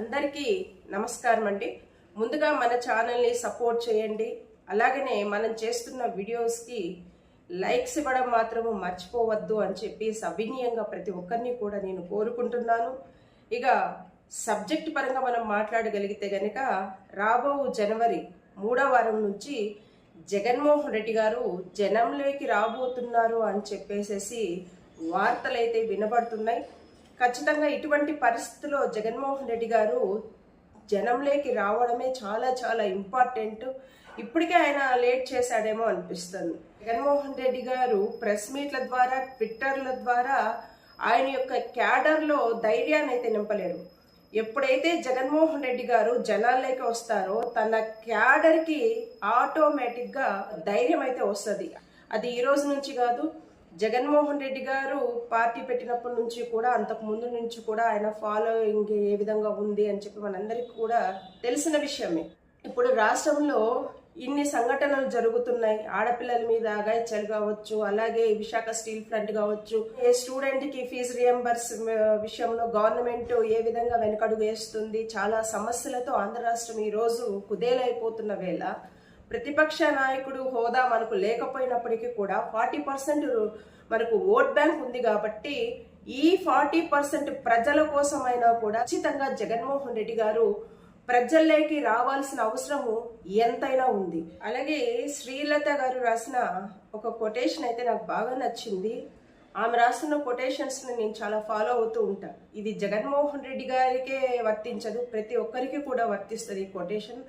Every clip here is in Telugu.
అందరికీ నమస్కారం అండి. ముందుగా మన ఛానల్ని సపోర్ట్ చేయండి. అలాగనే మనం చేస్తున్న వీడియోస్కి లైక్స్ ఇవ్వడం మాత్రము మర్చిపోవద్దు అని చెప్పి సవినీయంగా ప్రతి ఒక్కరిని కూడా నేను కోరుకుంటున్నాను. ఇక సబ్జెక్ట్ పరంగా మనం మాట్లాడగలిగితే గనక రాబో జనవరి మూడో వారం నుంచి జగన్మోహన్ రెడ్డి గారు జనంలోకి రాబోతున్నారు అని చెప్పేసేసి వార్తలైతే వినబడుతున్నాయి. ఖచ్చితంగా ఇటువంటి పరిస్థితుల్లో జగన్మోహన్ రెడ్డి గారు జనంలోకి రావడమే చాలా చాలా ఇంపార్టెంట్. ఇప్పటికే ఆయన లేట్ చేశాడేమో అనిపిస్తుంది. జగన్మోహన్ రెడ్డి గారు ప్రెస్ మీట్ల ద్వారా ట్విట్టర్ల ద్వారా ఆయన యొక్క క్యాడర్లో ధైర్యాన్ని అయితే నింపలేరు. ఎప్పుడైతే జగన్మోహన్ రెడ్డి గారు జనాల్లోకి వస్తారో తన క్యాడర్కి ఆటోమేటిక్గా ధైర్యం అయితే వస్తుంది. అది ఈ రోజు నుంచి కాదు జగన్మోహన్ రెడ్డి గారు పార్టీ పెట్టినప్పటి నుంచి కూడా అంతకు ముందు నుంచి కూడా ఆయన ఫాలోయింగ్ ఏ విధంగా ఉంది అని చెప్పి మనందరికీ కూడా తెలిసిన విషయమే. ఇప్పుడు రాష్ట్రంలో ఇన్ని సంఘటనలు జరుగుతున్నాయి. ఆడపిల్లల మీద అగాయిత్యాలు కావచ్చు అలాగే విశాఖ స్టీల్ ప్లాంట్ కావచ్చు. ఏ స్టూడెంట్కి ఫీజు రియంబర్స్ విషయంలో గవర్నమెంట్ ఏ విధంగా వెనకడుగు వేస్తుంది? చాలా సమస్యలతో ఆంధ్ర రాష్ట్రం ఈ రోజు కుదేలైపోతున్న వేళ. ప్రతిపక్ష నాయకుడు హోదా మనకు లేకపోయినప్పటికీ కూడా ఫార్టీ పర్సెంట్ మనకు ఓట్ బ్యాంక్ ఉంది కాబట్టి ఈ ఫార్టీ పర్సెంట్ ప్రజల కోసమైనా కూడా ఖచ్చితంగా జగన్మోహన్ రెడ్డి గారు ప్రజల్లోకి రావాల్సిన అవసరము ఎంతైనా ఉంది. అలాగే శ్రీలత గారు రాసిన ఒక కొటేషన్ అయితే నాకు బాగా నచ్చింది. ఆమె రాస్తున్న కొటేషన్స్ని నేను చాలా ఫాలో అవుతూ ఉంటాను ఇది జగన్మోహన్ రెడ్డి గారికే వర్తించదు ప్రతి ఒక్కరికి కూడా వర్తిస్తుంది ఈ కొటేషన్.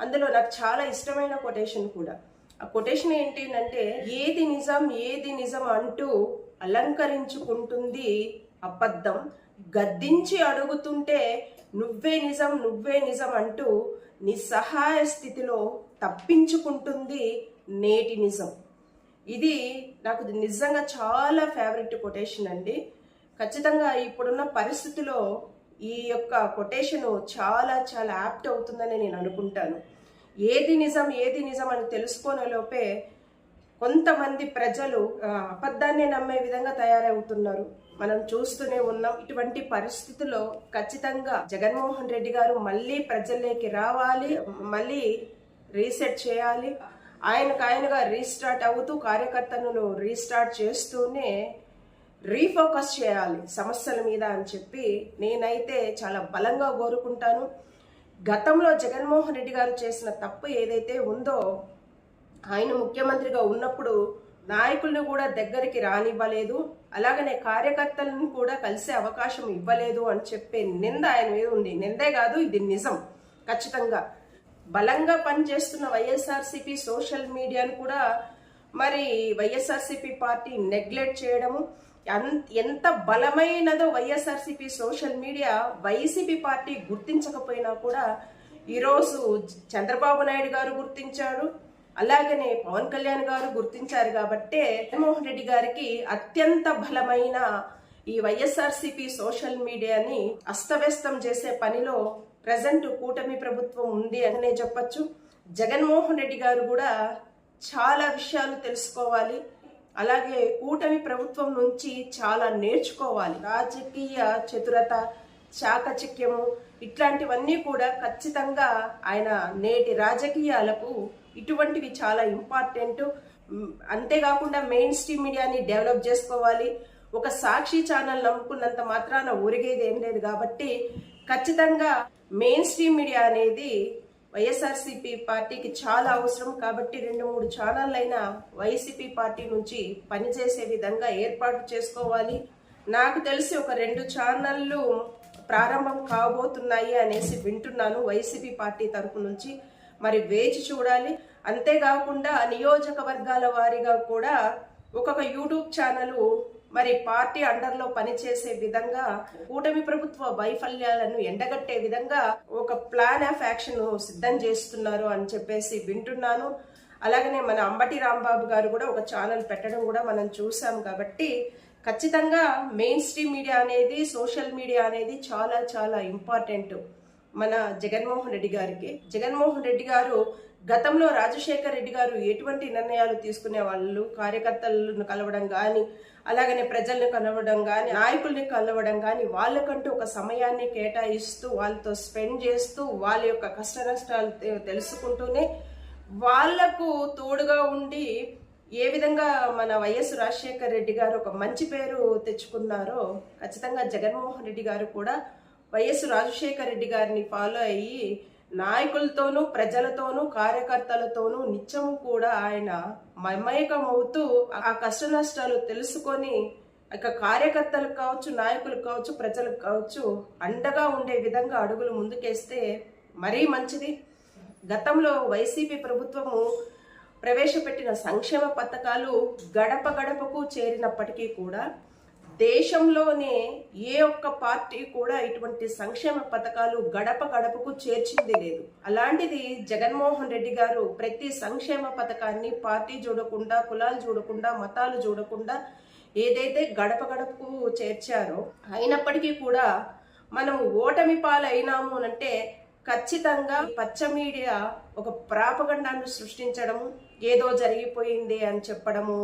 అందులో నాకు చాలా ఇష్టమైన కొటేషన్ కూడా. ఆ కొటేషన్ ఏంటంటే ఏది నిజం ఏది నిజం అంటూ అలంకరించుకుంటుంది అబద్ధం. గద్దించి అడుగుతుంటే నువ్వే నిజం నువ్వే నిజం అంటూ నిస్సహాయ స్థితిలో తప్పించుకుంటుంది నేటి నిజం. ఇది నాకు నిజంగా చాలా ఫేవరెట్ కొటేషన్ అండి. ఖచ్చితంగా ఇప్పుడున్న పరిస్థితిలో ఈ యొక్క కొటేషన్ చాలా చాలా యాప్ట్ అవుతుందని నేను అనుకుంటాను. ఏది నిజం ఏది నిజం అని తెలుసుకునే లోపే కొంతమంది ప్రజలు అబద్ధాన్ని నమ్మే విధంగా తయారవుతున్నారు. మనం చూస్తూనే ఉన్నాం ఇటువంటి పరిస్థితుల్లో ఖచ్చితంగా జగన్మోహన్ రెడ్డి గారు మళ్ళీ ప్రజల్లోకి రావాలి మళ్ళీ రీసెట్ చేయాలి. ఆయనకు ఆయనగా రీస్టార్ట్ అవుతూ కార్యకర్తలను రీస్టార్ట్ చేస్తూనే రీఫోకస్ చేయాలి సమస్యల మీద అని చెప్పి నేనైతే చాలా బలంగా కోరుకుంటాను. గతంలో జగన్మోహన్ రెడ్డి గారు చేసిన తప్పు ఏదైతే ఉందో ఆయన ముఖ్యమంత్రిగా ఉన్నప్పుడు నాయకులను కూడా దగ్గరికి రానివ్వలేదు అలాగనే కార్యకర్తలను కూడా కలిసే అవకాశం ఇవ్వలేదు అని చెప్పే నింద ఆయన మీద ఉంది. నిందే కాదు ఇది నిజం. ఖచ్చితంగా. బలంగా పనిచేస్తున్న వైఎస్ఆర్సీపీ సోషల్ మీడియాను కూడా మరి వైఎస్ఆర్సీపీ పార్టీ నెగ్లెక్ట్ చేయడము ఎంత బలమైనదో YSRCP social media YCP party గుర్తించకపోయినా కూడా ఈరోజు చంద్రబాబు నాయుడు గారు గుర్తించాడు అలాగనే పవన్ కళ్యాణ్ గారు గుర్తించారు కాబట్టే జగన్మోహన్ రెడ్డి గారికి అత్యంత బలమైన ఈ వైఎస్ఆర్సీపీ సోషల్ మీడియాని అస్తవ్యస్తం చేసే పనిలో ప్రజెంట్ కూటమి ప్రభుత్వం ఉంది అనే చెప్పొచ్చు. జగన్మోహన్ రెడ్డి గారు కూడా చాలా విషయాలు తెలుసుకోవాలి. అలాగే కూటమి ప్రభుత్వం నుంచి చాలా నేర్చుకోవాలి. రాజకీయ చతురత చాకచక్యము ఇట్లాంటివన్నీ కూడా ఖచ్చితంగా ఆయన నేటి రాజకీయాలకు ఇటువంటివి చాలా ఇంపార్టెంట్. అంతేకాకుండా మెయిన్ స్ట్రీమ్ మీడియాని డెవలప్ చేసుకోవాలి. ఒక సాక్షి ఛానల్ నమ్ముకున్నంత మాత్రాన ఊరిగేది ఏం లేదు కాబట్టి ఖచ్చితంగా మెయిన్ స్ట్రీమ్ మీడియా అనేది వైఎస్ఆర్సీపీ పార్టీకి చాలా అవసరం కాబట్టి రెండు మూడు ఛానళ్ళైనా వైసీపీ పార్టీ నుంచి పనిచేసే విధంగా ఏర్పాటు చేసుకోవాలి. నాకు తెలిసి ఒక రెండు ఛానళ్ళు ప్రారంభం కాబోతున్నాయి అనేసి వింటున్నాను వైసీపీ పార్టీ తరఫు నుంచి. మరి వేచి చూడాలి. అంతేకాకుండా నియోజకవర్గాల వారీగా కూడా ఒక్కొక్క యూట్యూబ్ ఛానల్ మరి పార్టీ అండర్లో పనిచేసే విధంగా కూటమి ప్రభుత్వ వైఫల్యాలను ఎండగట్టే విధంగా ఒక ప్లాన్ ఆఫ్ యాక్షన్ సిద్ధం చేస్తున్నారు అని చెప్పేసి వింటున్నాను. అలాగనే మన అంబటి రాంబాబు గారు కూడా ఒక ఛానల్ పెట్టడం కూడా మనం చూసాం కాబట్టి ఖచ్చితంగా మెయిన్ స్ట్రీమ్ మీడియా అనేది సోషల్ మీడియా అనేది చాలా చాలా ఇంపార్టెంట్ మన జగన్మోహన్ రెడ్డి గారికి. జగన్మోహన్ రెడ్డి గారు గతంలో రాజశేఖర్ రెడ్డి గారు ఎటువంటి నిర్ణయాలు తీసుకునే వాళ్ళు కార్యకర్తలను కలవడం కానీ అలాగనే ప్రజల్ని కలవడం కానీ నాయకుల్ని కలవడం కానీ వాళ్ళకంటూ ఒక సమయాన్ని కేటాయిస్తూ వాళ్ళతో స్పెండ్ చేస్తూ వాళ్ళ యొక్క కష్ట నష్టాలు తెలుసుకుంటూనే వాళ్ళకు తోడుగా ఉండి ఏ విధంగా మన వైఎస్ రాజశేఖర్ రెడ్డి గారు ఒక మంచి పేరు తెచ్చుకున్నారో ఖచ్చితంగా జగన్మోహన్ రెడ్డి గారు కూడా వైఎస్ రాజశేఖర్ రెడ్డి గారిని ఫాలో అయ్యి నాయకులతోనూ ప్రజలతోనూ కార్యకర్తలతోనూ నిత్యము కూడా ఆయన మమేకమవుతూ ఆ కష్ట నష్టాలు తెలుసుకొని ఇక కార్యకర్తలకు కావచ్చు నాయకులకు కావచ్చు ప్రజలకు కావచ్చు అండగా ఉండే విధంగా అడుగులు ముందుకేస్తే మరీ మంచిది. గతంలో వైసీపీ ప్రభుత్వము ప్రవేశపెట్టిన సంక్షేమ పథకాలు గడప గడపకు చేరినప్పటికీ కూడా దేశంలోనే ఏ ఒక్క పార్టీ కూడా ఇటువంటి సంక్షేమ పథకాలు గడప గడపకు చేర్చింది లేదు. అలాంటిది జగన్మోహన్ రెడ్డి గారు ప్రతి సంక్షేమ పథకాన్ని పార్టీ చూడకుండా కులాలు చూడకుండా మతాలు చూడకుండా ఏదైతే గడప గడపకు చేర్చారో అయినప్పటికీ కూడా మనం ఓటమి పాలైనాము అంటే ఖచ్చితంగా పచ్చ మీడియా ఒక ప్రాపగండాన్ని సృష్టించడము ఏదో జరిగిపోయింది అని చెప్పడము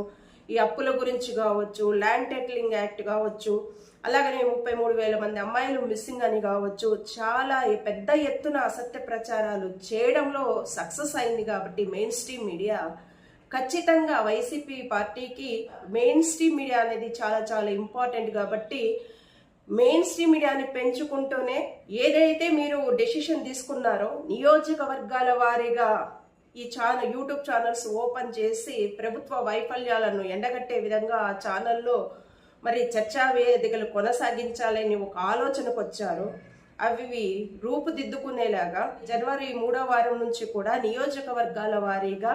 ఈ అప్పుల గురించి కావచ్చు ల్యాండ్ టెట్లింగ్ యాక్ట్ కావచ్చు అలాగనే ముప్పై మూడు వేల మంది అమ్మాయిలు మిస్సింగ్ అని కావచ్చు చాలా పెద్ద ఎత్తున అసత్య ప్రచారాలు చేయడంలో సక్సెస్ అయింది కాబట్టి మెయిన్ స్ట్రీమ్ మీడియా ఖచ్చితంగా వైసీపీ పార్టీకి మెయిన్ స్ట్రీమ్ మీడియా అనేది చాలా చాలా ఇంపార్టెంట్ కాబట్టి మెయిన్ స్ట్రీమ్ మీడియాని పెంచుకుంటూనే ఏదైతే మీరు డెసిషన్ తీసుకున్నారో నియోజకవర్గాల వారీగా ఈ ఛానల్ యూట్యూబ్ ఛానల్స్ ఓపెన్ చేసి ప్రభుత్వ వైఫల్యాలను ఎండగట్టే విధంగా ఆ ఛానల్లో మరి చర్చా వేదికలు కొనసాగించాలని ఒక ఆలోచనకు వచ్చారు. అవి రూపుదిద్దుకునేలాగా జనవరి మూడో వారం నుంచి కూడా నియోజకవర్గాల వారీగా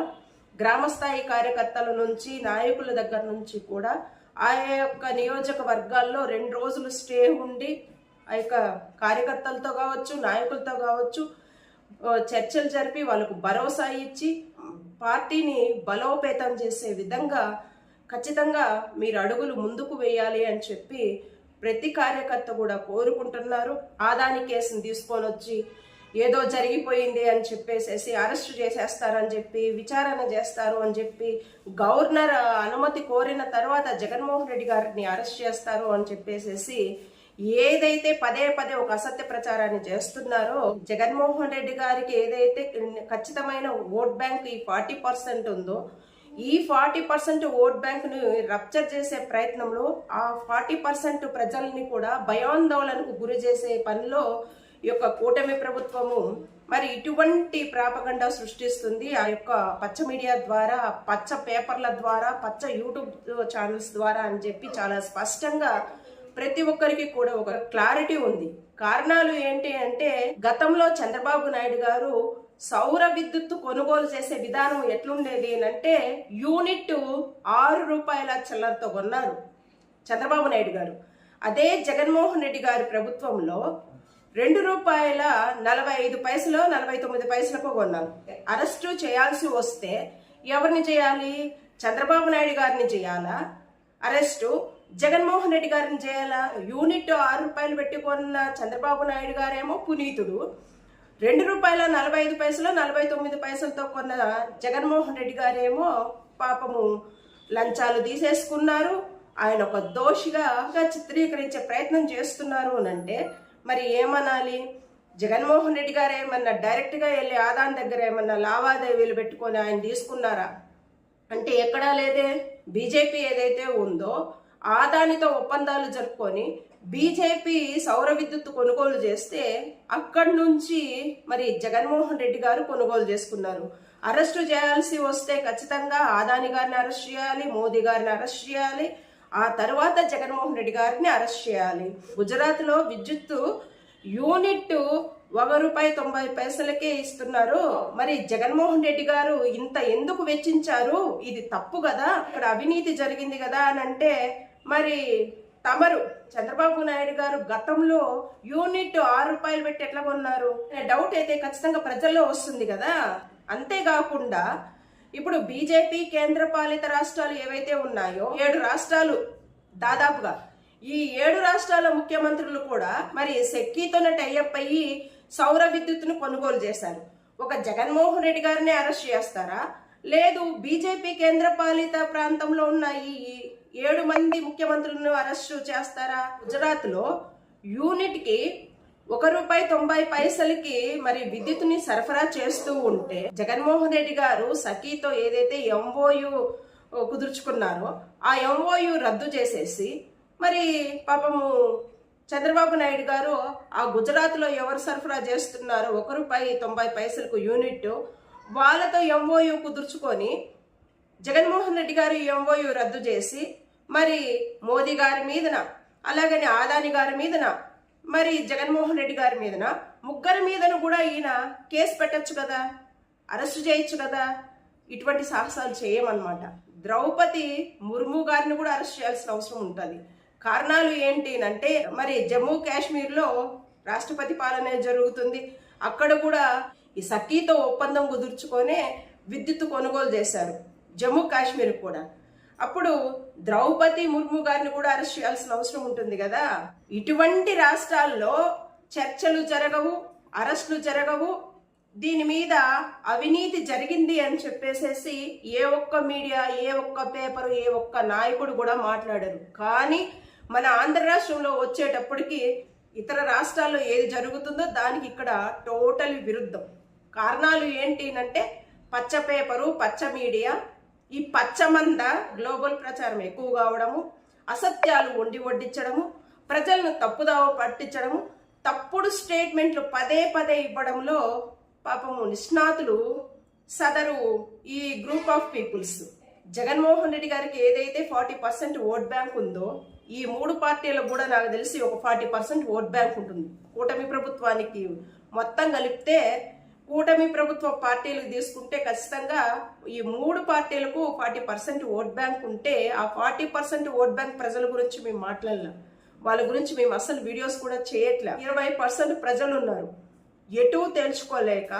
గ్రామస్థాయి కార్యకర్తల నుంచి నాయకుల దగ్గర నుంచి కూడా ఆయా యొక్క నియోజకవర్గాల్లో రెండు రోజులు స్టే ఉండి ఆ యొక్క కార్యకర్తలతో కావచ్చు నాయకులతో కావచ్చు చర్చలు జరిపి వాళ్ళకు భరోసా ఇచ్చి పార్టీని బలోపేతం చేసే విధంగా ఖచ్చితంగా మీరు అడుగులు ముందుకు వేయాలి అని చెప్పి ప్రతి కార్యకర్త కూడా కోరుకుంటున్నారు. ఆదాని కేసుని తీసుకొని వచ్చి ఏదో జరిగిపోయింది అని చెప్పేసేసి అరెస్ట్ చేసేస్తారని చెప్పి విచారణ చేస్తారు అని చెప్పి గవర్నర్ అనుమతి కోరిన తర్వాత జగన్మోహన్ రెడ్డి గారిని అరెస్ట్ చేస్తారు అని చెప్పేసేసి ఏదైతే పదే పదే ఒక అసత్య ప్రచారాన్ని చేస్తున్నారో జగన్మోహన్ రెడ్డి గారికి ఏదైతే ఖచ్చితమైన ఓట్ బ్యాంక్ ఈ ఫార్టీ పర్సెంట్ ఉందో ఈ ఫార్టీ పర్సెంట్ ఓట్ బ్యాంక్ను రప్చర్ చేసే ప్రయత్నంలో ఆ ఫార్టీ పర్సెంట్ ప్రజల్ని కూడా భయాందోళనకు గురి చేసే పనిలో ఈ యొక్క కూటమి ప్రభుత్వము మరి ఇటువంటి ప్రాపగండా సృష్టిస్తుంది. ఆ యొక్క పచ్చ మీడియా ద్వారా పచ్చ పేపర్ల ద్వారా పచ్చ యూట్యూబ్ ఛానల్స్ ద్వారా అని చెప్పి చాలా స్పష్టంగా ప్రతి ఒక్కరికి కూడా ఒక క్లారిటీ ఉంది. కారణాలు ఏంటి అంటే గతంలో చంద్రబాబు నాయుడు గారు సౌర విద్యుత్తు కొనుగోలు చేసే విధానం ఎట్లుండేది అని అంటే యూనిట్ ఆరు రూపాయల చిల్లరతో కొన్నారు చంద్రబాబు నాయుడు గారు. అదే జగన్మోహన్ రెడ్డి గారి ప్రభుత్వంలో రెండు రూపాయల నలభై ఐదు పైసలు నలభై తొమ్మిది పైసలకు కొన్నారు. అరెస్టు చేయాల్సి వస్తే ఎవరిని చేయాలి? చంద్రబాబు నాయుడు గారిని చేయాలా? అరెస్టు జగన్మోహన్ రెడ్డి గారిని చేయాలా? యూనిట్ ఆరు రూపాయలు పెట్టుకున్న చంద్రబాబు నాయుడు గారేమో పునీతుడు. రెండు రూపాయల నలభై ఐదు పైసలు నలభై తొమ్మిది పైసలతో కొన్న జగన్మోహన్ రెడ్డి గారేమో పాపము లంచాలు తీసేసుకున్నారు. ఆయన ఒక దోషిగా చిత్రీకరించే ప్రయత్నం చేస్తున్నారు అని అంటే మరి ఏమనాలి? జగన్మోహన్ రెడ్డి గారు ఏమన్నా డైరెక్ట్గా వెళ్ళి ఆదాన్ దగ్గర ఏమన్నా లావాదేవీలు పెట్టుకొని ఆయన తీసుకున్నారా? అంటే ఎక్కడా లేదే. బీజేపీ ఏదైతే ఉందో ఆదానితో ఒప్పందాలు జరుపుకొని బీజేపీ సౌర విద్యుత్ కొనుగోలు చేస్తే అక్కడి నుంచి మరి జగన్మోహన్ రెడ్డి గారు కొనుగోలు చేసుకున్నారు. అరెస్టు చేయాల్సి వస్తే ఖచ్చితంగా ఆదాని గారిని అరెస్ట్ చేయాలి మోదీ గారిని అరెస్ట్ చేయాలి ఆ తర్వాత జగన్మోహన్ రెడ్డి గారిని అరెస్ట్ చేయాలి. గుజరాత్లో విద్యుత్తు యూనిట్ ఒక రూపాయి తొంభై పైసలకే ఇస్తున్నారు. మరి జగన్మోహన్ రెడ్డి గారు ఇంత ఎందుకు వెచ్చించారు? ఇది తప్పు కదా? ఇక్కడ అవినీతి జరిగింది కదా అని అంటే మరి తమరు చంద్రబాబు నాయుడు గారు గతంలో యూనిట్ ఆరు రూపాయలు పెట్టి ఎట్లా కొన్నారు? అనే డౌట్ అయితే ఖచ్చితంగా ప్రజల్లో వస్తుంది కదా. అంతేకాకుండా ఇప్పుడు బీజేపీ కేంద్ర పాలిత రాష్ట్రాలు ఏవైతే ఉన్నాయో ఏడు రాష్ట్రాలు దాదాపుగా ఈ ఏడు రాష్ట్రాల ముఖ్యమంత్రులు కూడా మరి సెక్కీతోనే టైఅప్ అయ్యి సౌర విద్యుత్తును కొనుగోలు చేశారు. ఒక జగన్మోహన్ రెడ్డి గారిని అరెస్ట్ చేస్తారా? లేదు బీజేపీ కేంద్ర పాలిత ప్రాంతంలో ఉన్న ఈ ఏడు మంది ముఖ్యమంత్రులను అరెస్టు చేస్తారా? గుజరాత్లో ఒక రూపాయి తొంభై పైసలకి మరి విద్యుత్ని సరఫరా చేస్తూ ఉంటే జగన్మోహన్ రెడ్డి గారు సఖీతో ఏదైతే ఎంఓయు కుదుర్చుకున్నారో ఆ ఎంఓయు రద్దు చేసేసి మరి పాపము చంద్రబాబు నాయుడు గారు ఆ గుజరాత్లో ఎవరు సరఫరా చేస్తున్నారో ఒక రూపాయి తొంభై పైసలకు యూనిట్ వాళ్ళతో ఎంఓయు కుదుర్చుకొని జగన్మోహన్ రెడ్డి గారు ఎంఓయు రద్దు చేసి మరి మోదీ గారి మీదన అలాగని ఆదాని గారి మీదన మరి జగన్మోహన్ రెడ్డి గారి మీదన ముగ్గురి మీదన కూడా ఈయన కేసు పెట్టచ్చు కదా అరెస్ట్ చేయొచ్చు కదా ఇటువంటి సాహసాలు చేయమన్నమాట. ద్రౌపది ముర్ము గారిని కూడా అరెస్ట్ చేయాల్సిన అవసరం ఉంటుంది. కారణాలు ఏంటి అంటే మరి జమ్మూ కాశ్మీర్లో రాష్ట్రపతి పాలన జరుగుతుంది. అక్కడ కూడా ఈ సఖీతో ఒప్పందం కుదుర్చుకొనే విద్యుత్ కొనుగోలు చేశారు జమ్మూ కాశ్మీర్ కూడా. అప్పుడు ద్రౌపది ముర్ము గారిని కూడా అరెస్ట్ చేయాల్సిన అవసరం ఉంటుంది కదా? ఇటువంటి రాష్ట్రాల్లో చర్చలు జరగవు అరెస్టులు జరగవు. దీని మీద అవినీతి జరిగింది అని చెప్పేసేసి ఏ ఒక్క మీడియా ఏ ఒక్క పేపరు ఏ ఒక్క నాయకుడు కూడా మాట్లాడరు. కానీ మన ఆంధ్ర రాష్ట్రంలో వచ్చేటప్పటికి ఇతర రాష్ట్రాల్లో ఏది జరుగుతుందో దానికి ఇక్కడ టోటల్ విరుద్ధం. కారణాలు ఏంటి అంటే పచ్చ పేపరు పచ్చ మీడియా ఈ పచ్చమంద గ్లోబల్ ప్రచారం ఎక్కువ కావడము అసత్యాలు వండి వడ్డించడము ప్రజలను తప్పుదావ పట్టించడము తప్పుడు స్టేట్మెంట్లు పదే పదే ఇవ్వడంలో పాపము నిష్ణాతులు సదరు ఈ group of peoples. Jaganmohan Reddy గారికి ఏదైతే ఫార్టీ పర్సెంట్ ఓట్ బ్యాంక్ ఉందో ఈ మూడు పార్టీలకు కూడా నాకు తెలిసి ఒక ఫార్టీ పర్సెంట్ ఓట్ బ్యాంక్ ఉంటుంది. కూటమి ప్రభుత్వానికి మొత్తం కలిపితే కూటమి ప్రభుత్వ పార్టీలు తీసుకుంటే ఖచ్చితంగా ఈ మూడు పార్టీలకు ఫార్టీ పర్సెంట్ ఓట్ బ్యాంక్ ఉంటే ఆ ఫార్టీ పర్సెంట్ ఓట్ బ్యాంక్ ప్రజల గురించి మేము మాట్లాడలేం. వాళ్ళ గురించి మేము అసలు వీడియోస్ కూడా చేయట్లే. ఇరవై పర్సెంట్ ప్రజలు ఉన్నారు. ఎటు తేల్చుకోలేక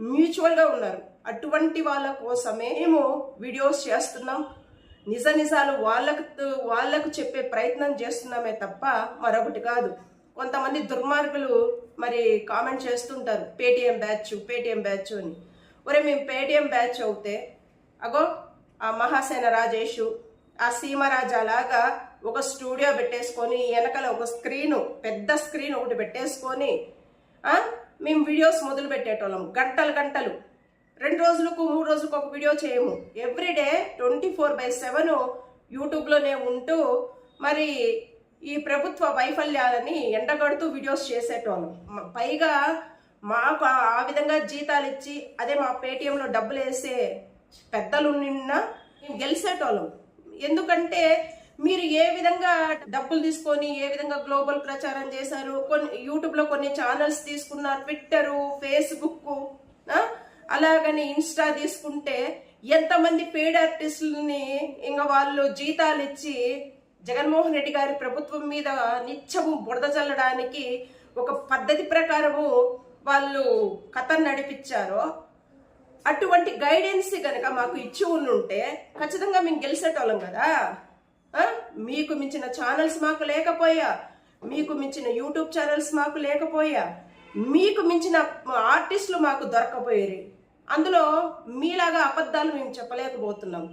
మ్యూచువల్గా ఉన్నారు. అటువంటి వాళ్ళ కోసమే మేము వీడియోస్ చేస్తున్నాం. నిజ నిజాలు వాళ్ళకు వాళ్ళకు చెప్పే ప్రయత్నం చేస్తున్నామే తప్ప మరొకటి కాదు. కొంతమంది దుర్మార్గులు మరి కామెంట్ చేస్తుంటారు పేటిఎం బ్యాచ్ పేటిఎం బ్యాచ్ అని. ఒరే మేము పేటిఎం బ్యాచ్ అవుతే అగో ఆ మహాసేన రాజేషు ఆ సీమరాజాలాగా ఒక స్టూడియో పెట్టేసుకొని వెనకాల ఒక స్క్రీను పెద్ద స్క్రీన్ ఒకటి పెట్టేసుకొని మేము వీడియోస్ మొదలు పెట్టేటోళ్ళం గంటలు గంటలు. రెండు రోజులకు మూడు రోజులకు ఒక వీడియో చేయము. Everyday twenty four by seven యూట్యూబ్లోనే ఉంటూ మరి ఈ ప్రభుత్వ వైఫల్యాలని ఎండగడుతూ వీడియోస్ చేసేటోళ్ళం. పైగా మాకు ఆ విధంగా జీతాలు ఇచ్చి అదే మా పేటిఎంలో డబ్బులు వేసే పెద్దలు నిన్న గెలిచేటోళ్ళం ఎందుకంటే మీరు ఏ విధంగా డబ్బులు తీసుకొని ఏ విధంగా గ్లోబల్ ప్రచారం చేశారు కొన్ని యూట్యూబ్లో కొన్ని ఛానల్స్ తీసుకున్నారు ట్విట్టరు ఫేస్బుక్ అలాగని ఇన్స్టా తీసుకుంటే ఎంతమంది పెయిడ్ ఆర్టిస్టులని ఇంకా వాళ్ళు జీతాలు ఇచ్చి జగన్మోహన్ రెడ్డి గారి ప్రభుత్వం మీద నిత్యము బురద చల్లడానికి ఒక పద్ధతి ప్రకారము వాళ్ళు కథ నడిపించారో అటువంటి గైడెన్స్ కనుక మాకు ఇచ్చి ఉంటే ఖచ్చితంగా మేము గెలిచేటోళ్ళం కదా. మీకు మించిన ఛానల్స్ మాకు లేకపోయా? మీకు మించిన యూట్యూబ్ ఛానల్స్ మాకు లేకపోయా? మీకు మించిన ఆర్టిస్టులు మాకు దొరకపోయారు. అందులో మీలాగా అబద్ధాలు మేము చెప్పలేకపోతున్నాం.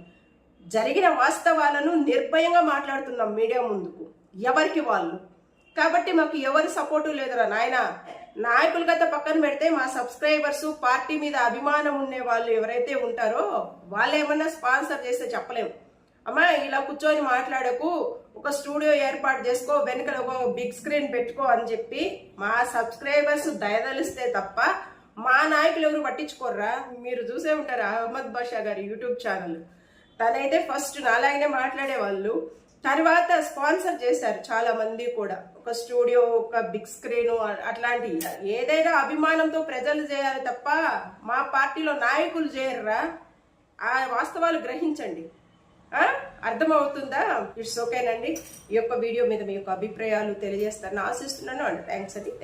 జరిగిన వాస్తవాలను నిర్భయంగా మాట్లాడుతున్నాం మీడియా ముందుకు. ఎవరికి వాళ్ళు? కాబట్టి మాకు ఎవరి సపోర్టు లేదురా నాయన. నాయకులు గత పక్కన పెడితే మా సబ్స్క్రైబర్స్ పార్టీ మీద అభిమానం ఉండే వాళ్ళు ఎవరైతే ఉంటారో వాళ్ళు ఏమన్నా స్పాన్సర్ చేస్తే చెప్పలేము అమ్మా ఇలా కూర్చొని మాట్లాడకు ఒక స్టూడియో ఏర్పాటు చేసుకో వెనుక ఒక బిగ్ స్క్రీన్ పెట్టుకో అని చెప్పి మా సబ్స్క్రైబర్స్ దయదలిస్తే తప్ప మా నాయకులు ఎవరు పట్టించుకోర్రా? మీరు చూసే ఉంటారు అహ్మద్ బాషా గారి యూట్యూబ్ ఛానల్? తనైతే ఫస్ట్ నాలాగనే మాట్లాడేవాళ్ళు. తర్వాత స్పాన్సర్ చేశారు చాలా మంది కూడా. ఒక స్టూడియో ఒక బిగ్ స్క్రీన్ అట్లాంటి ఏదైనా అభిమానంతో ప్రజలు చేయాలి తప్ప మా పార్టీలో నాయకులు చేయర్రా. ఆ వాస్తవాలు గ్రహించండి. అర్థమవుతుందా? ఇట్స్ ఓకేనండి. ఈ యొక్క వీడియో మీద మీ యొక్క అభిప్రాయాలు తెలియజేస్తారని ఆశిస్తున్నాను అండి థ్యాంక్స్ అండి.